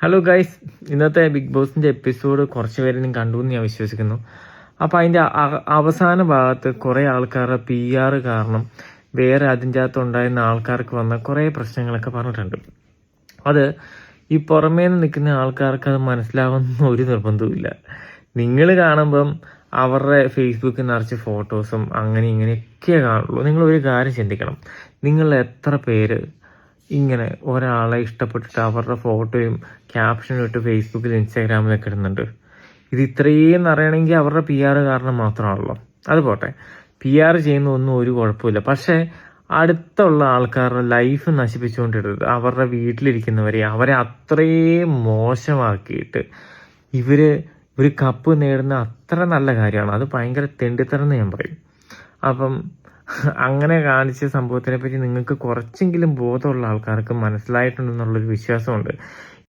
Hello guys ഇന്നത്തെ big ബോസിന്റെ episode കുറച്ച് പേര് ഞാൻ കണ്ടു എന്ന് ഞാൻ വിശ്വസിക്കുന്നു. അപ്പോൾ അതിന്റെ അവസാന ഭാഗത്ത് കുറേ ആൾക്കാരുടെ പി ആർ കാരണം വേറെ അതിന്റെ അകത്ത് ഉണ്ടായിരുന്ന ആൾക്കാർക്ക് വന്ന കുറേ പ്രശ്നങ്ങളൊക്കെ പറഞ്ഞിട്ടുണ്ട്. അത് ഈ പുറമേ നിന്ന് നിൽക്കുന്ന ആൾക്കാർക്ക് അത് മനസ്സിലാവുന്ന ഒരു നിർബന്ധവുമില്ല. നിങ്ങൾ കാണുമ്പം അവരുടെ ഫേസ്ബുക്കിൽ നിറച്ച് ഫോട്ടോസും അങ്ങനെ ഇങ്ങനെയൊക്കെ കാണുള്ളൂ. നിങ്ങൾ ഒരു കാര്യം ചിന്തിക്കണം. നിങ്ങൾ എത്ര പേര് ഇങ്ങനെ ഒരാളെ ഇഷ്ടപ്പെട്ടിട്ട് അവരുടെ ഫോട്ടോയും ക്യാപ്ഷനും ഇട്ട് ഫേസ്ബുക്കിൽ ഇൻസ്റ്റാഗ്രാമിലൊക്കെ ഇടുന്നുണ്ട്. ഇത് ഇത്രയും അറിയണമെങ്കിൽ അവരുടെ പി ആർ കാരണം മാത്രമാണല്ലോ. അത് പോട്ടെ. പി ആർ ചെയ്യുന്ന ഒന്നും ഒരു കുഴപ്പമില്ല. പക്ഷേ അടുത്തുള്ള ആൾക്കാരുടെ ലൈഫ് നശിപ്പിച്ചുകൊണ്ടിരുന്നത് അവരുടെ വീട്ടിലിരിക്കുന്നവരെ അവരെ അത്രയും മോശമാക്കിയിട്ട് ഇവർ ഒരു കപ്പ് നേടുന്ന അത്ര നല്ല കാര്യമാണ്. അത് ഭയങ്കര തെണ്ടിത്തരം എന്ന് ഞാൻ പറയും. അപ്പം അങ്ങനെ കാണിച്ച സംഭവത്തിനെ പറ്റി നിങ്ങൾക്ക് കുറച്ചെങ്കിലും ബോധമുള്ള ആൾക്കാർക്ക് മനസ്സിലായിട്ടുണ്ടെന്നുള്ളൊരു വിശ്വാസമുണ്ട്.